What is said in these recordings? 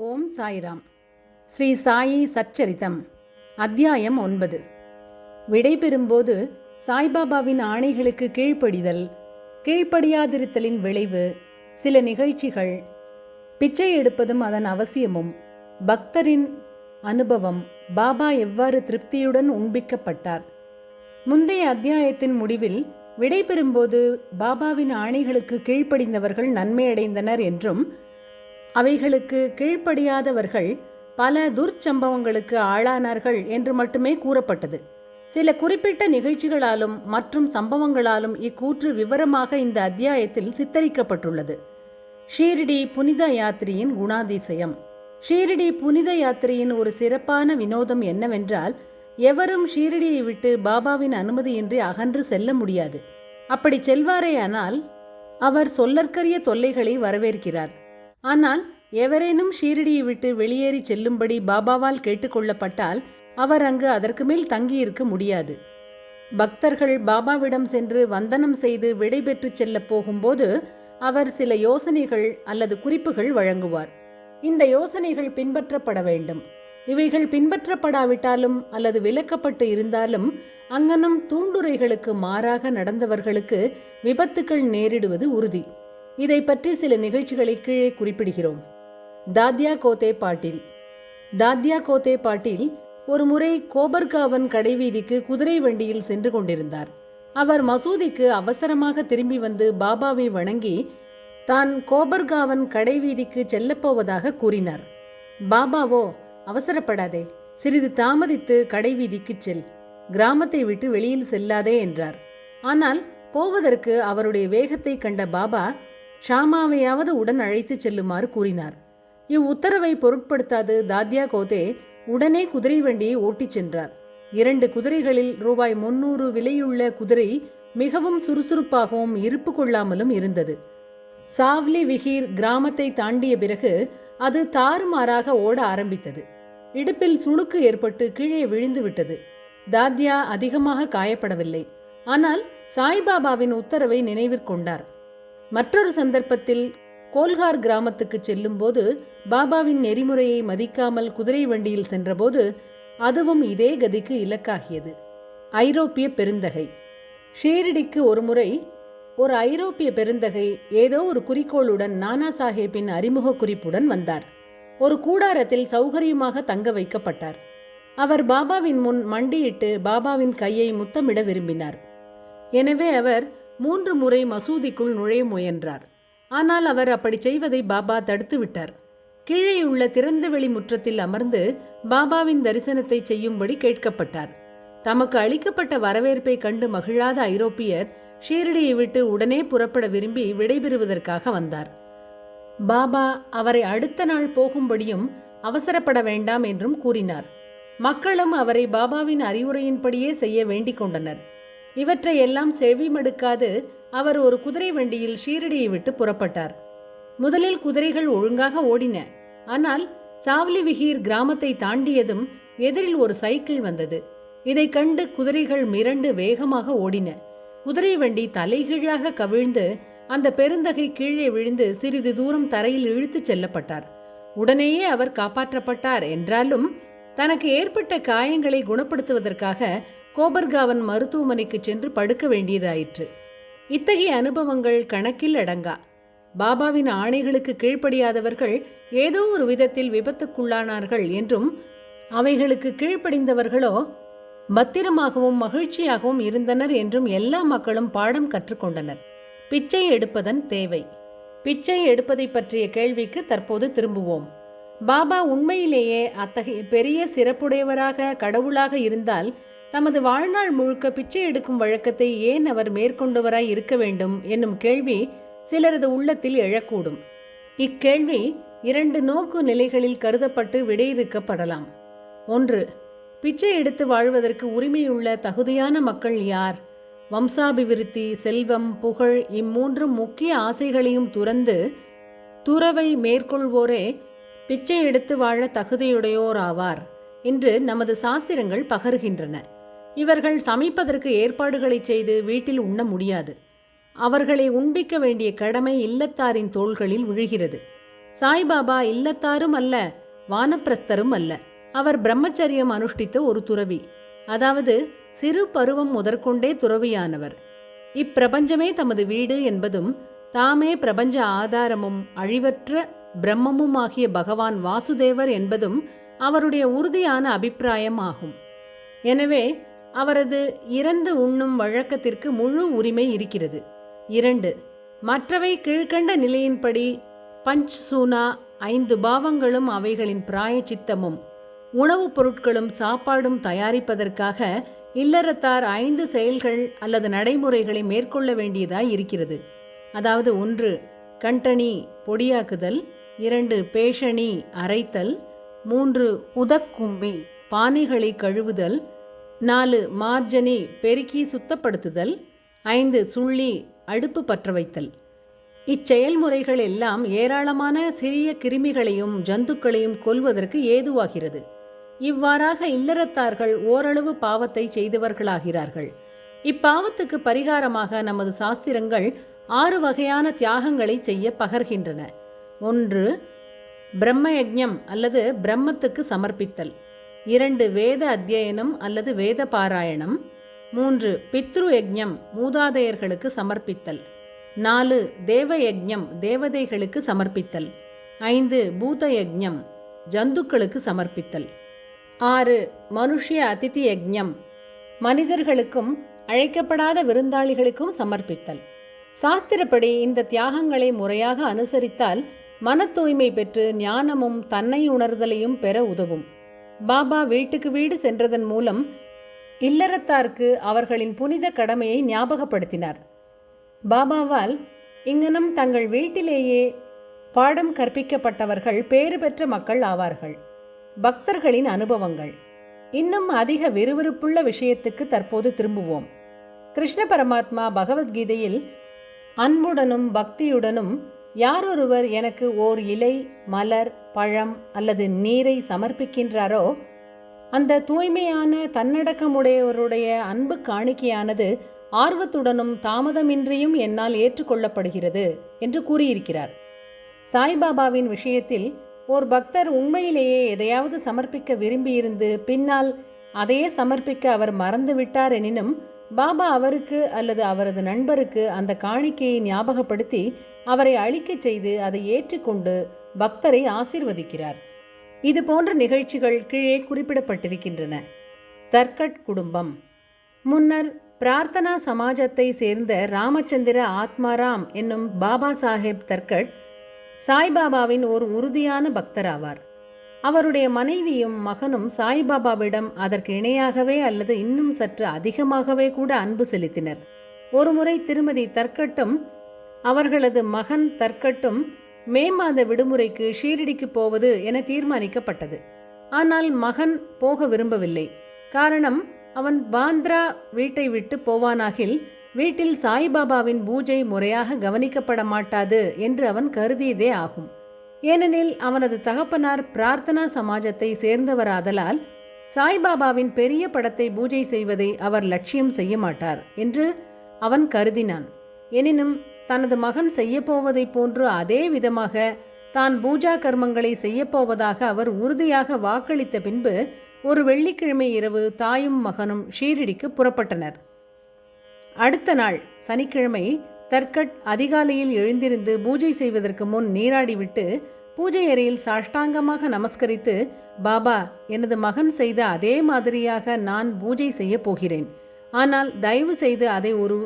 ஓம் சாய்ராம். ஸ்ரீ சாயி சச்சரிதம். அத்தியாயம் ஒன்பது. விடைபெறும்போது சாய்பாபாவின் ஆணைகளுக்கு கீழ்ப்படிதல் கீழ்ப்படியாதிருத்தலின் விளைவு சில நிகழ்ச்சிகள். பிச்சை எடுப்பதும் அதன் அவசியமும். பக்தரின் அனுபவம் பாபா எவ்வாறு திருப்தியுடன் உண்பிக்கப்பட்டார். முந்தைய அத்தியாயத்தின் முடிவில் விடைபெறும்போது பாபாவின் ஆணைகளுக்கு கீழ்ப்படிந்தவர்கள் நன்மையடைந்தனர் என்றும் அவைகளுக்கு கீழ்ப்படியாதவர்கள் பல துர்ச்சம்பவங்களுக்கு ஆளானார்கள் என்று மட்டுமே கூறப்பட்டது. சில குறிப்பிட்ட நிகழ்ச்சிகளாலும் மற்றும் சம்பவங்களாலும் இக்கூற்று விவரமாக இந்த அத்தியாயத்தில் சித்தரிக்கப்பட்டுள்ளது. ஷீரடி புனித யாத்திரையின் குணாதிசயம். ஷீரடி புனித யாத்திரையின் ஒரு சிறப்பான வினோதம் என்னவென்றால் எவரும் ஷீரடியை விட்டு பாபாவின் அனுமதியின்றி அகன்று செல்ல முடியாது. அப்படி செல்வாரேயானால் அவர் சொல்லற்கரிய தொல்லைகளை வரவேற்கிறார். ஆனால் எவரேனும் ஷீரடியை விட்டு வெளியேறி செல்லும்படி பாபாவால் கேட்டுக்கொள்ளப்பட்டால் அவர் அங்கு அதற்கு மேல் தங்கியிருக்க முடியாது. பக்தர்கள் பாபாவிடம் சென்று வந்தனம் செய்து விடைபெற்று செல்ல போகும்போது அவர் சில யோசனைகள் அல்லது குறிப்புகள் வழங்குவார். இந்த யோசனைகள் பின்பற்றப்பட வேண்டும். இவைகள் பின்பற்றப்படாவிட்டாலும் அல்லது விலக்கப்பட்டு இருந்தாலும் அங்கனம் தூண்டுரைகளுக்கு மாறாக நடந்தவர்களுக்கு விபத்துக்கள் நேரிடுவது உறுதி. இதை பற்றி சில நிகழ்ச்சிகளை கீழே குறிப்பிடுகிறோம். தாத்யா கோத்தே பாட்டில். தாத்யா கோத்தே பாட்டில் ஒரு முறை கோபர்காவன் கடைவீதிக்கு குதிரை வண்டியில் சென்று கொண்டிருந்தார். அவர் மசூதிக்கு அவசரமாக திரும்பி வந்து பாபாவை வணங்கி தான் கோபர்காவன் கடைவீதிக்கு செல்லப்போவதாக கூறினார். பாபாவோ அவசரப்படாதே. சிறிது தாமதித்து கடைவீதிக்கு செல். கிராமத்தை விட்டு வெளியில் செல்லாதே என்றார். ஆனால் போவதற்கு அவருடைய வேகத்தை கண்ட பாபா ஷாமாவையாவது உடன் அழைத்துச் செல்லுமாறு கூறினார். இவ்வுத்தரவை பொருட்படுத்தாது தாத்யா கோதே உடனே குதிரை வண்டியை ஓட்டிச் சென்றார். இரண்டு குதிரைகளில் ரூபாய் முன்னூறு விலையுள்ள குதிரை மிகவும் சுறுசுறுப்பாகவும் இருப்பு கொள்ளாமலும் இருந்தது. சாவ்லி விஹீர் கிராமத்தை தாண்டிய பிறகு அது தாறுமாறாக ஓட ஆரம்பித்தது. இடுப்பில் சுணுக்கு ஏற்பட்டு கீழே விழுந்து விட்டது. தாத்யா அதிகமாக காயப்படவில்லை. ஆனால் சாய்பாபாவின் உத்தரவை நினைவிற்கொண்டார் மற்றொரு சந்தர்ப்பத்தில் கோல்கார் கிராமத்துக்கு செல்லும்போது பாபாவின் நெறிமுறையை மதிக்காமல் குதிரை வண்டியில் சென்றபோது அதுவும் இதே கதிக்கு இலக்காகியது. ஐரோப்பிய பெருந்தகை. ஷீரடிக்கு ஒருமுறை ஒரு ஐரோப்பிய பெருந்தகை ஏதோ ஒரு குறிக்கோளுடன் நானா சாஹேப்பின் அறிமுக குறிப்புடன் வந்தார். ஒரு கூடாரத்தில் சௌகரியமாக தங்க வைக்கப்பட்டார். அவர் பாபாவின் முன் மண்டியிட்டு பாபாவின் கையை முத்தமிட விரும்பினார். எனவே அவர் மூன்று முறை மசூதிக்குள் நுழைய முயன்றார். ஆனால் அவர் அப்படி செய்வதை பாபா தடுத்து விட்டார் கீழே உள்ள திறந்தவெளி முற்றத்தில் அமர்ந்து பாபாவின் தரிசனத்தை செய்யும்படி கேட்கப்பட்டார். தமக்கு அளிக்கப்பட்ட வரவேற்பை கண்டு மகிழாத ஐரோப்பியர் ஷீரடியை விட்டு உடனே புறப்பட விரும்பி விடைபெறுவதற்காக வந்தார். பாபா அவரை அடுத்த நாள் போகும்படியும் அவசரப்பட வேண்டாம் என்றும் கூறினார். மக்களும் அவரை பாபாவின் அறிவுரையின்படியே செய்ய வேண்டிக் கொண்டனர். இவற்றையெல்லாம் செவிமடுக்காது அவர் ஒரு குதிரை வண்டியில் ஷீரடியை விட்டு புறப்பட்டார். முதலில் குதிரைகள் ஒழுங்காக ஓடின. ஆனால் சாவ்லி விஹீர் கிராமத்தை தாண்டியதும் எதிரில் ஒரு சைக்கிள் வந்தது. இதை கண்டு குதிரைகள் மிரண்டு வேகமாக ஓடின. குதிரை வண்டி தலைகீழாக கவிழ்ந்து அந்த பெருந்தகை கீழே விழுந்து சிறிது தூரம் தரையில் இழுத்துச் செல்லப்பட்டார். உடனேயே அவர் காப்பாற்றப்பட்டார். என்றாலும் தனக்கு ஏற்பட்ட காயங்களை குணப்படுத்துவதற்காக கோபர்காவன் மருத்துவமனைக்கு சென்று படுக்க வேண்டியதாயிற்று. இத்தகைய அனுபவங்கள் கணக்கில் அடங்கா. பாபாவின் ஆணைகளுக்கு கீழ்ப்படியாதவர்கள் ஏதோ ஒரு விதத்தில் விபத்துக்குள்ளானார்கள் என்றும் அவைகளுக்கு கீழ்ப்படிந்தவர்களோ பத்திரமாகவும் மகிழ்ச்சியாகவும் இருந்தனர் என்றும் எல்லா மக்களும் பாடம் கற்றுக்கொண்டனர். பிச்சை எடுப்பதன் தேவை. பிச்சை எடுப்பதை பற்றிய கேள்விக்கு தற்போது திரும்புவோம். பாபா உண்மையிலேயே அத்தகைய பெரிய சிறப்புடையவராக கடவுளாக இருந்தால் தமது வாழ்நாள் முழுக்க பிச்சை எடுக்கும் வழக்கத்தை ஏன் அவர் மேற்கொண்டவராய் இருக்க வேண்டும் என்னும் கேள்வி சிலரது உள்ளத்தில் எழக்கூடும். இக்கேள்வி இரண்டு நோக்கு நிலைகளில் கருதப்பட்டு விடையிறுக்கப்படலாம். ஒன்று பிச்சை எடுத்து வாழ்வதற்கு உரிமையுள்ள தகுதியான மக்கள் யார்? வம்சாபிவிருத்தி செல்வம் புகழ் இம்மூன்று முக்கிய ஆசைகளையும் துறந்து துறவை மேற்கொள்வோரே பிச்சை எடுத்து வாழ தகுதியுடையோராவார் என்று நமது சாஸ்திரங்கள் பகருகின்றன. இவர்கள் சமைப்பதற்கு ஏற்பாடுகளை செய்து வீட்டில் உண்ண முடியாது. அவர்களை உண்பிக்க வேண்டிய கடமை இல்லத்தாரின் தோள்களில் விழுகிறது. சாய்பாபா இல்லத்தாரும் அல்ல வானப்பிரஸ்தரும் அல்ல. அவர் பிரம்மச்சரியம் அனுஷ்டித்த ஒரு துறவி. அதாவது சிறு பருவம் முதற்கொண்டே துறவியானவர். இப்பிரபஞ்சமே தமது வீடு என்பதும் தாமே பிரபஞ்ச ஆதாரமும் அழிவற்ற பிரம்மமுமாகிய பகவான் வாசுதேவர் என்பதும் அவருடைய உறுதியான அபிப்பிராயம் ஆகும். எனவே அவரது இறந்து உண்ணும் வழக்கத்திற்கு முழு உரிமை இருக்கிறது. இரண்டு மற்றவை கீழ்க்கண்ட நிலையின்படி பஞ்ச் சூனா ஐந்து பாவங்களும் அவைகளின் பிராயச்சித்தமும் உணவுப் பொருட்களும் சாப்பாடும் தயாரிப்பதற்காக இல்லறத்தார் ஐந்து செயல்கள் அல்லது நடைமுறைகளை மேற்கொள்ள வேண்டியதாய் இருக்கிறது. அதாவது ஒன்று கண்டணி பொடியாக்குதல் இரண்டு பேஷணி அரைத்தல் மூன்று உதக்கும்பி பானைகளை கழுவுதல் நாலு மார்ஜனி பெருக்கி சுத்தப்படுத்துதல் ஐந்து சுள்ளி அடுப்பு பற்ற வைத்தல் இச்செயல்முறைகள் எல்லாம் ஏராளமான சிறிய கிருமிகளையும் ஜந்துக்களையும் கொல்வதற்கு ஏதுவாகிறது. இவ்வாறாக இல்லறத்தார்கள் ஓரளவு பாவத்தை செய்தவர்களாகிறார்கள். இப்பாவத்துக்கு பரிகாரமாக நமது சாஸ்திரங்கள் ஆறு வகையான தியாகங்களை செய்ய பகர்கின்றன. ஒன்று பிரம்மயக்ஞம் அல்லது பிரம்மத்துக்கு சமர்ப்பித்தல். இரண்டு வேத அத்தியனம் அல்லது வேத பாராயணம். மூன்று பித்ரு யஜ்யம் மூதாதையர்களுக்கு சமர்ப்பித்தல். நாலு தேவ யஜ்யம் தேவதைகளுக்கு சமர்ப்பித்தல். ஐந்து பூத யஜ்யம் ஜந்துக்களுக்கு சமர்ப்பித்தல். ஆறு மனுஷ்ய அதிதி யஜ்யம் மனிதர்களுக்கும் அழைக்கப்படாத விருந்தாளிகளுக்கும் சமர்ப்பித்தல். சாஸ்திரப்படி இந்த தியாகங்களை முறையாக அனுசரித்தால் மன தூய்மை பெற்று ஞானமும் தன்னை உணர்தலையும் பெற உதவும். பாபா வீட்டுக்கு வீடு சென்றதன் மூலம் இல்லறத்தார்க்கு அவர்களின் புனித கடமையை ஞாபகப்படுத்தினார். பாபாவால் இங்கனம் தங்கள் வீட்டிலேயே பாடம் கற்பிக்கப்பட்டவர்கள் பேறு பெற்ற மக்கள் ஆவார்கள். பக்தர்களின் அனுபவங்கள். இன்னும் அதிக விறுவிறுப்புள்ள விஷயத்துக்கு தற்போது திரும்புவோம். கிருஷ்ண பரமாத்மா பகவத்கீதையில் அன்புடனும் பக்தியுடனும் யாரொருவர் எனக்கு ஓர் இலை மலர் பழம் அல்லது நீரை சமர்ப்பிக்கின்றாரோ அந்த தூய்மையான தன்னடக்கமுடையவருடைய அன்பு காணிக்கையானது ஆர்வத்துடனும் தாமதமின்றியும் என்னால் ஏற்றுக்கொள்ளப்படுகிறது என்று கூறியிருக்கிறார். சாய்பாபாவின் விஷயத்தில் ஓர் பக்தர் உண்மையிலேயே எதையாவது சமர்ப்பிக்க விரும்பியிருந்து பின்னால் அதையே சமர்ப்பிக்க அவர் மறந்துவிட்டார் எனினும் பாபா அவருக்கு அல்லது அவரது நண்பருக்கு அந்த காணிக்கையை ஞாபகப்படுத்தி அவரை அழிக்கச் செய்து அதை ஏற்றுக்கொண்டு பக்தரை ஆசிர்வதிக்கிறார். இது போன்ற நிகழ்ச்சிகள் கீழே குறிப்பிடப்பட்டிருக்கின்றன. தர்கட் குடும்பம். முன்னர் பிரார்த்தனா சமாஜத்தை சேர்ந்த ராமச்சந்திர ஆத்மாராம் என்னும் பாபா சாஹேப் தர்கட் சாய்பாபாவின் ஒரு உறுதியான பக்தராவார். அவருடைய மனைவியும் மகனும் சாய்பாபாவிடம் அதற்கு இணையாகவே அல்லது இன்னும் சற்று அதிகமாகவே கூட அன்பு செலுத்தினர். ஒருமுறை திருமதி தர்க்கட்டும் அவர்களது மகன் தர்க்கட்டும் மே மாத விடுமுறைக்கு ஷீரடிக்கு போவது என தீர்மானிக்கப்பட்டது. ஆனால் மகன் போக விரும்பவில்லை. காரணம் அவன் பாந்த்ரா வீட்டை விட்டு போவானாகில் வீட்டில் சாய்பாபாவின் பூஜை முறையாக கவனிக்கப்பட மாட்டாது என்று அவன் கருதியதே ஆகும். ஏனெனில் அவனது தகப்பனார் பிரார்த்தனா சமாஜத்தை சேர்ந்தவராதலால் சாய்பாபாவின் பெரிய படத்தை பூஜை செய்வதை அவர் லட்சியம் செய்ய மாட்டார் என்று அவன் கருதினான். எனினும் தனது மகன் செய்யப்போவதைப் போன்று அதே விதமாக தான் பூஜா கர்மங்களை செய்யப்போவதாக அவர் உறுதியாக வாக்களித்த பின்பு ஒரு வெள்ளிக்கிழமை இரவு தாயும் மகனும் ஷீரடிக்கு புறப்பட்டனர். அடுத்த நாள் சனிக்கிழமை தர்கட் அதிகாலையில் எழுந்திருந்து பூஜை செய்வதற்கு முன் நீராடிவிட்டு பூஜை அறையில் சாஷ்டாங்கமாக நமஸ்கரித்து பாபா எனது மகன் செய்த அதே மாதிரியாக நான் பூஜை செய்ய போகிறேன். ஆனால் தயவு செய்து அதை ஒரு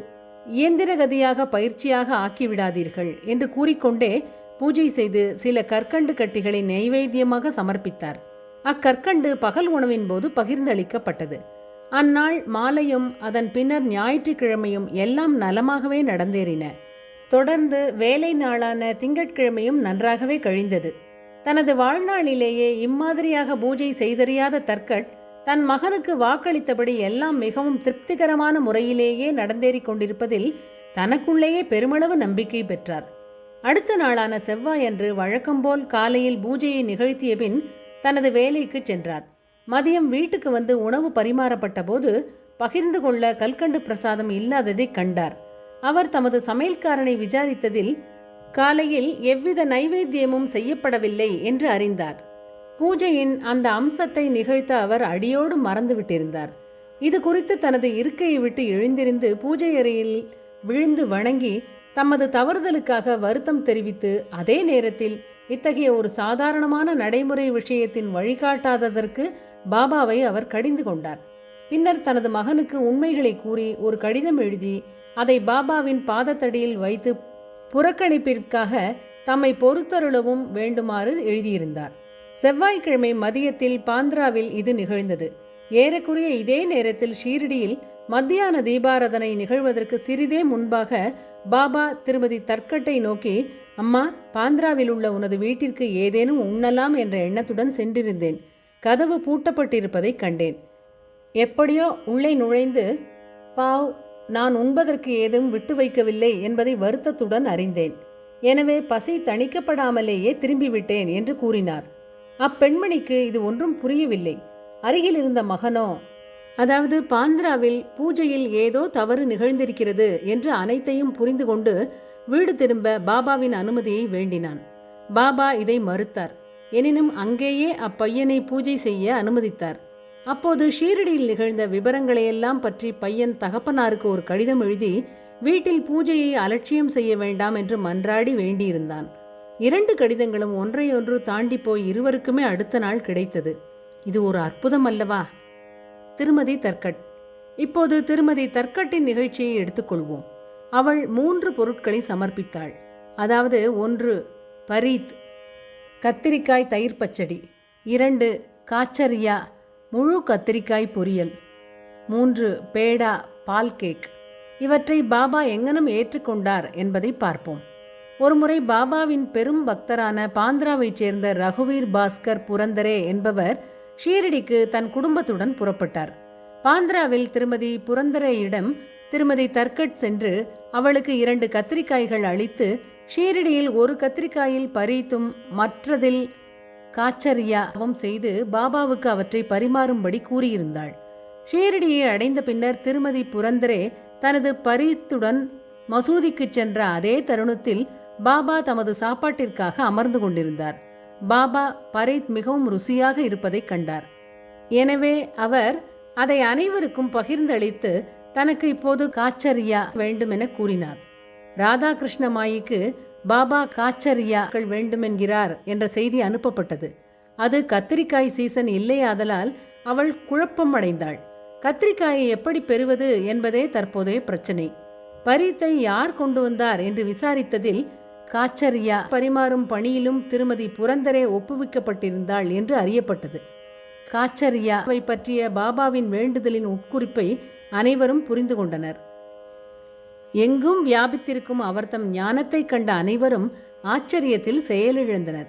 இயந்திரகதியாக பயிற்சியாக ஆக்கிவிடாதீர்கள் என்று கூறிக்கொண்டே பூஜை செய்து சில கற்கண்டு கட்டிகளை நைவேத்தியமாக சமர்ப்பித்தார். அக்கற்கண்டு பகல் உணவின் போது பகிர்ந்தளிக்கப்பட்டது. அந்நாள் மாலையும் அதன் பின்னர் ஞாயிற்றுக்கிழமையும் எல்லாம் நலமாகவே நடந்தேறின. தொடர்ந்து வேலை நாளான திங்கட்கிழமையும் நன்றாகவே கழிந்தது. தனது வாழ்நாளிலேயே இம்மாதிரியாக பூஜை செய்தறியாத தர்கட் தன் மகனுக்கு வாக்களித்தபடி எல்லாம் மிகவும் திருப்திகரமான முறையிலேயே நடந்தேறிக் கொண்டிருப்பதில் தனக்குள்ளேயே பெருமளவு நம்பிக்கை பெற்றார். அடுத்த நாளான செவ்வாயன்று வழக்கம்போல் காலையில் பூஜையை நிகழ்த்திய பின் தனது வேலைக்கு சென்றார். மதியம் வீட்டுக்கு வந்து உணவு பரிமாறப்பட்ட போது பகிர்ந்து கொள்ள கல்கண்டு பிரசாதம் இல்லாததை கண்டார். அவர் தமது சமையல்காரனை விசாரித்ததில் காலையில் எவ்வித நைவேத்தியமும் செய்யப்படவில்லை என்று அறிந்தார். பூஜையின் அந்த அம்சத்தை நிகழ்த்த அவர் அடியோடு மறந்துவிட்டிருந்தார். இது குறித்து தனது இருக்கையை விட்டு எழுந்திருந்து பூஜை அறையில் விழுந்து வணங்கி தமது தவறுதலுக்காக வருத்தம் தெரிவித்து அதே நேரத்தில் இத்தகைய ஒரு சாதாரணமான நடைமுறை விஷயத்தின் வழிகாட்டாததற்கு பாபாவை அவர் கடிந்து கொண்டார். பின்னர் தனது மகனுக்கு உண்மைகளை கூறி ஒரு கடிதம் எழுதி அதை பாபாவின் பாதத்தடியில் வைத்து புறக்கணிப்பிற்காக தம்மை பொறுத்தருளவும் வேண்டுமாறு எழுதியிருந்தார். செவ்வாய்க்கிழமை மதியத்தில் பாந்திராவில் இது நிகழ்ந்தது. ஏறக்குறைய இதே நேரத்தில் ஷீரடியில் மத்தியான தீபாராதனை நிகழ்வதற்கு சிறிதே முன்பாக பாபா திருமதி தற்கட்டை நோக்கி அம்மா பாந்திராவில் உள்ள உனது வீட்டிற்கு ஏதேனும் உண்ணலாம் என்ற எண்ணத்துடன் சென்றிருந்தேன். கதவு பூட்டப்பட்டிருப்பதைக் கண்டேன். எப்படியோ உள்ளே நுழைந்து பாவ் நான் உண்பதற்கு ஏதும் விட்டு வைக்கவில்லை என்பதை வருத்தத்துடன் அறிந்தேன். எனவே பசி தணிக்கப்படாமலேயே திரும்பிவிட்டேன் என்று கூறினார். அப்பெண்மணிக்கு இது ஒன்றும் புரியவில்லை. அருகில் இருந்த மகனோ அதாவது பாந்திராவில் பூஜையில் ஏதோ தவறு நிகழ்ந்திருக்கிறது என்று அனைத்தையும் புரிந்து கொண்டு வீடு திரும்ப பாபாவின் அனுமதியை வேண்டினான். பாபா இதை மறுத்தார். எனினும் அங்கேயே அப்பையனை பூஜை செய்ய அனுமதித்தார். அப்போது ஷீரடியில் நிகழ்ந்த விவரங்களையெல்லாம் பற்றி பையன் தகப்பனாருக்கு ஒரு கடிதம் எழுதி வீட்டில் பூஜையை அலட்சியம் செய்ய வேண்டாம் என்று மன்றாடி வேண்டியிருந்தான். இரண்டு கடிதங்களும் ஒன்றையொன்று தாண்டி போய் இருவருக்குமே அடுத்த நாள் கிடைத்தது. இது ஒரு அற்புதம் அல்லவா? திருமதி தர்கட். இப்போது திருமதி தர்கட்டின் நிகழ்ச்சியை எடுத்துக்கொள்வோம். அவள் மூன்று பொருட்களை சமர்ப்பித்தாள். அதாவது ஒன்று பரீத் கத்திரிக்காய் தயிர் பச்சடி. இரண்டு காச்சரியா முழு கத்திரிக்காய் பொரியல். மூன்று பேடா பால் கேக். இவற்றை பாபா எங்கனம் ஏற்றுக்கொண்டார் என்பதை பார்ப்போம். ஒருமுறை பாபாவின் பெரும் பக்தரான பாந்திராவைச் சேர்ந்த ரகுவீர் பாஸ்கர் புரந்தரே என்பவர் ஷீரடிக்கு தன் குடும்பத்துடன் புறப்பட்டார். பாந்திராவில் திருமதி புரந்தரேயிடம் திருமதி தர்கட் சென்று அவளுக்கு இரண்டு கத்திரிக்காய்கள் அளித்து ஷீரடியில் ஒரு கத்திரிக்காயில் பறித்தும் மற்றதில் காச்சரியாவும் செய்து பாபாவுக்கு அவற்றை பரிமாறும்படி கூறியிருந்தாள். ஷீரடியை அடைந்த பின்னர் திருமதி புரந்தரே தனது பரித்துடன் மசூதிக்குச் சென்ற அதே தருணத்தில் பாபா தமது சாப்பாட்டிற்காக அமர்ந்து கொண்டிருந்தார். பாபா பரீத் மிகவும் ருசியாக இருப்பதைக் கண்டார். எனவே அவர் அதை அனைவருக்கும் பகிர்ந்தளித்து தனக்கு இப்போது காச்சரியா வேண்டுமென கூறினார். ராதாகிருஷ்ண மாயிக்கு பாபா காச்சரியாக்கள் வேண்டுமென்கிறார் என்ற செய்தி அனுப்பப்பட்டது. அது கத்திரிக்காய் சீசன் இல்லையாதலால் அவள் குழப்பம் அடைந்தாள் கத்திரிக்காயை எப்படி பெறுவது என்பதே தற்போதைய பிரச்சனை. பரீத்தை யார் கொண்டு வந்தார் என்று விசாரித்ததில் காச்சரியா பரிமாறும் பணியிலும் திருமதி புரந்தரே ஒப்புவிக்கப்பட்டிருந்தாள் என்று அறியப்பட்டது. காச்சரியாவை பற்றிய பாபாவின் வேண்டுதலின் உட்குறிப்பை அனைவரும் புரிந்து கொண்டனர். எங்கும் வியாபித்திருக்கும் அவர்தம் ஞானத்தை கண்ட அனைவரும் ஆச்சரியத்தில் செயலிழந்தனர்.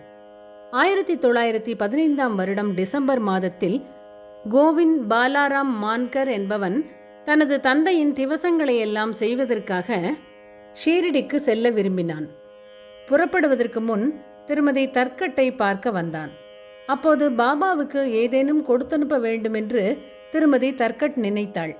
ஆயிரத்தி தொள்ளாயிரத்தி பதினைந்தாம் வருடம் டிசம்பர் மாதத்தில் கோவிந்த் பாலாராம் மான்கர் என்பவன் தனது தந்தையின் திவசங்களை எல்லாம் செய்வதற்காக ஷீரடிக்கு செல்ல விரும்பினான். புறப்படுவதற்கு முன் திருமதி தர்க்கட்டை பார்க்க வந்தான். அப்போது பாபாவுக்கு ஏதேனும் கொடுத்தனுப்ப வேண்டுமென்று திருமதி தர்க்கட் நினைத்தாள்.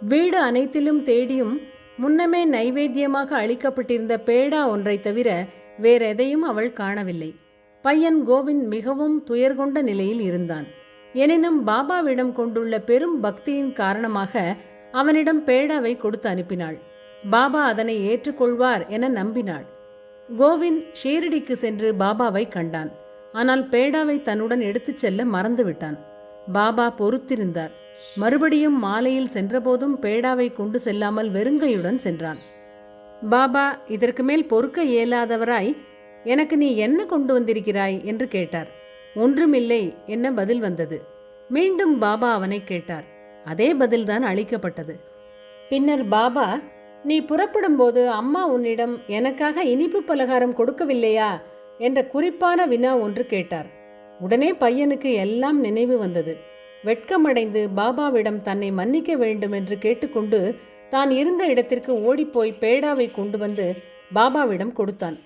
வீடு அனைத்திலும் தேடியும் முன்னமே நைவேத்தியமாக அளிக்கப்பட்டிருந்த பேடா ஒன்றை தவிர வேறெதையும் அவள் காணவில்லை. பையன் கோவிந்த் மிகவும் துயர்கொண்ட நிலையில் இருந்தான். எனினும் பாபாவிடம் கொண்டுள்ள பெரும் பக்தியின் காரணமாக அவனிடம் பேடாவை கொடுத்து அனுப்பினாள். பாபா அதனை ஏற்றுக்கொள்வார் என நம்பினாள். கோவிந்த் ஷீரடிக்கு சென்று பாபாவை கண்டான். ஆனால் பேடாவை தன்னுடன் எடுத்துச் செல்ல மறந்துவிட்டான். பாபா பொறுத்திருந்தார். மறுபடியும் மாலையில் சென்றபோதும் பேடாவை கொண்டு செல்லாமல் வெறுங்கையுடன் சென்றான். பாபா இதற்கு மேல் பொறுக்க இயலாதவராய் எனக்கு நீ என்ன கொண்டு வந்திருக்கிறாய்? என்று கேட்டார். ஒன்றுமில்லை என்ன பதில் வந்தது. மீண்டும் பாபா அவனை கேட்டார். அதே பதில்தான் அளிக்கப்பட்டது. பின்னர் பாபா நீ புறப்படும்போது அம்மா உன்னிடம் எனக்காக இனிப்பு பலகாரம் கொடுக்கவில்லையா? என்ற குறிப்பான வினா ஒன்று கேட்டார். உடனே பையனுக்கு எல்லாம் நினைவு வந்தது. வெட்கமடைந்து பாபாவிடம் தன்னை மன்னிக்க வேண்டும் என்று கேட்டுக்கொண்டு தான் இருந்த இடத்திற்கு ஓடிப்போய் பேடாவை கொண்டு வந்து பாபாவிடம் கொடுத்தான்.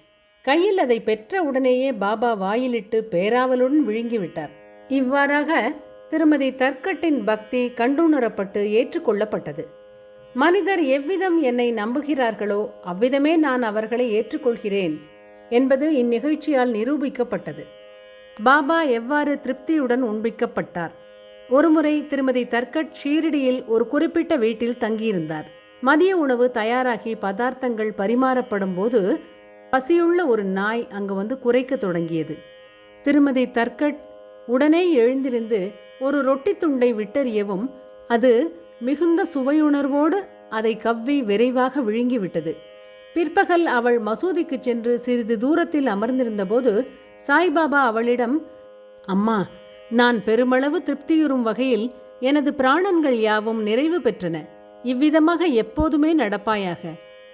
கையில் அதை பெற்ற உடனேயே பாபா வாயிலிட்டு பேராவலுடன் விழுங்கிவிட்டார். இவ்வாறாக திருமதி தர்க்கட்டின் பக்தி கண்டுணரப்பட்டு ஏற்றுக்கொள்ளப்பட்டது. மனிதர் எவ்விதம் என்னை நம்புகிறார்களோ அவ்விதமே நான் அவர்களை ஏற்றுக்கொள்கிறேன் என்பது இந்நிகழ்ச்சியால் நிரூபிக்கப்பட்டது. பாபா எவ்வாறு திருப்தியுடன் உண்பிக்கப்பட்டார்? ஒருமுறை திருமதி தர்கட் ஷீரடியில் ஒரு குறிப்பிட்ட வீட்டில் தங்கியிருந்தார். மதிய உணவு தயாராகி பதார்த்தங்கள் பரிமாறப்படும் போது பசியுள்ள ஒரு நாய் அங்கு வந்து குறைக்க தொடங்கியது. திருமதி தர்கட் உடனே எழுந்திருந்து ஒரு ரொட்டி துண்டை விட்டறியவும் அது மிகுந்த சுவையுணர்வோடு அதை கவ்வி விரைவாக விழுங்கிவிட்டது. பிற்பகல் அவள் மசூதிக்கு சென்று சிறிது தூரத்தில் அமர்ந்திருந்தபோது சாய்பாபா அவளிடம் அம்மா நான் பெருமளவு திருப்தியுறும் வகையில் எனது பிராணன்கள் யாவும் நிறைவு பெற்றன. இவ்விதமாக எப்போதுமே நடப்பாயாக.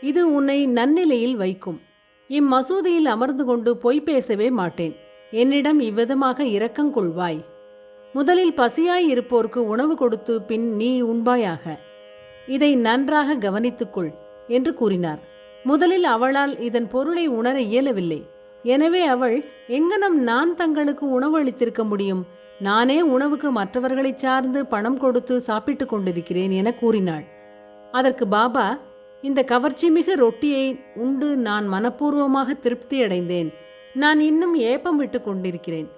இது உன்னை நன்னிலையில் வைக்கும். இம்மசூதியில் அமர்ந்து கொண்டு பொய் பேசவே மாட்டேன். என்னிடம் இவ்விதமாக இரக்கங் கொள்வாய். முதலில் பசியாய் இருப்போர்க்கு உணவு கொடுத்து பின் நீ உண்பாயாக. இதை நன்றாக கவனித்துக்கொள் என்று கூறினார். முதலில் அவளால் இதன் பொருளை உணர இயலவில்லை. எனவே அவள் எங்கனம் நான் தங்களுக்கு உணவு அளித்திருக்க முடியும்? நானே உணவுக்கு மற்றவர்களை சார்ந்து பணம் கொடுத்து சாப்பிட்டுக் கொண்டிருக்கிறேன் என கூறினாள். அதற்கு பாபா இந்த கவர்ச்சி மிகு ரொட்டியை உண்டு நான் மனப்பூர்வமாக திருப்தி அடைந்தேன். நான் இன்னும் ஏப்பம் விட்டு கொண்டிருக்கிறேன்.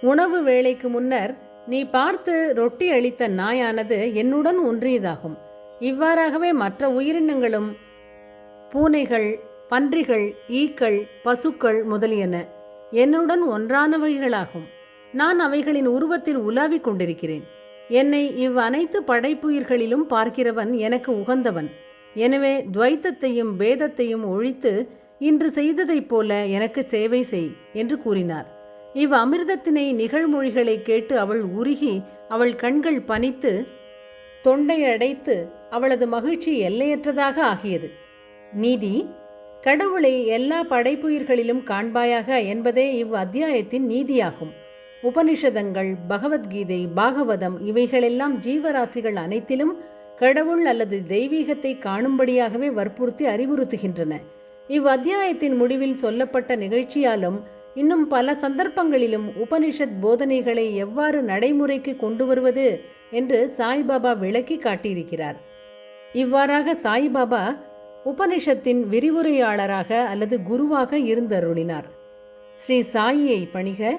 உணவு வேளைக்கு முன்னர் நீ பார்த்து ரொட்டி அளித்த நாயானது என்னுடன் ஒன்றியதாகும். இவ்வாறாகவே மற்ற உயிரினங்களும் பூனைகள் பன்றிகள் ஈக்கள் பசுக்கள் முதலியன என்னுடன் ஒன்றானவைகளாகும். நான் அவைகளின் உருவத்தில் உலாவிக் கொண்டிருக்கிறேன். என்னை இவ் அனைத்து படைப்புயிர்களிலும் பார்க்கிறவன் எனக்கு உகந்தவன். எனவே துவைத்தத்தையும் பேதத்தையும் ஒழித்து இன்று செய்ததைப் போல எனக்கு சேவை செய் என்று கூறினார். இவ் அமிர்தத்தினை நிகழ்மொழிகளை கேட்டு அவள் உருகி அவள் கண்கள் பனித்து தொண்டை அடைத்து அவளது மகிழ்ச்சி எல்லையற்றதாக ஆகியது. நீதி கடவுளை எல்லா படைப்புயிர்களிலும் காண்பாயாக என்பதே இவ் அத்தியாயத்தின் நீதியாகும். உபனிஷதங்கள் பகவத்கீதை பாகவதம் இவைகளெல்லாம் ஜீவராசிகள் அனைத்திலும் கடவுள் அல்லது தெய்வீகத்தை காணும்படியாகவே வற்புறுத்தி அறிவுறுத்துகின்றன. இவ் அத்தியாயத்தின் முடிவில் சொல்லப்பட்ட நிகழ்ச்சியாலும் இன்னும் பல சந்தர்ப்பங்களிலும் உபனிஷத் போதனைகளை எவ்வாறு நடைமுறைக்கு கொண்டு வருவது என்று சாய்பாபா விளக்கி காட்டியிருக்கிறார். இவ்வாறாக சாய்பாபா உபனிஷத்தின் விரிவுரையாளராக அல்லது குருவாக இருந்தருளினார். ஸ்ரீ சாயியை பணிக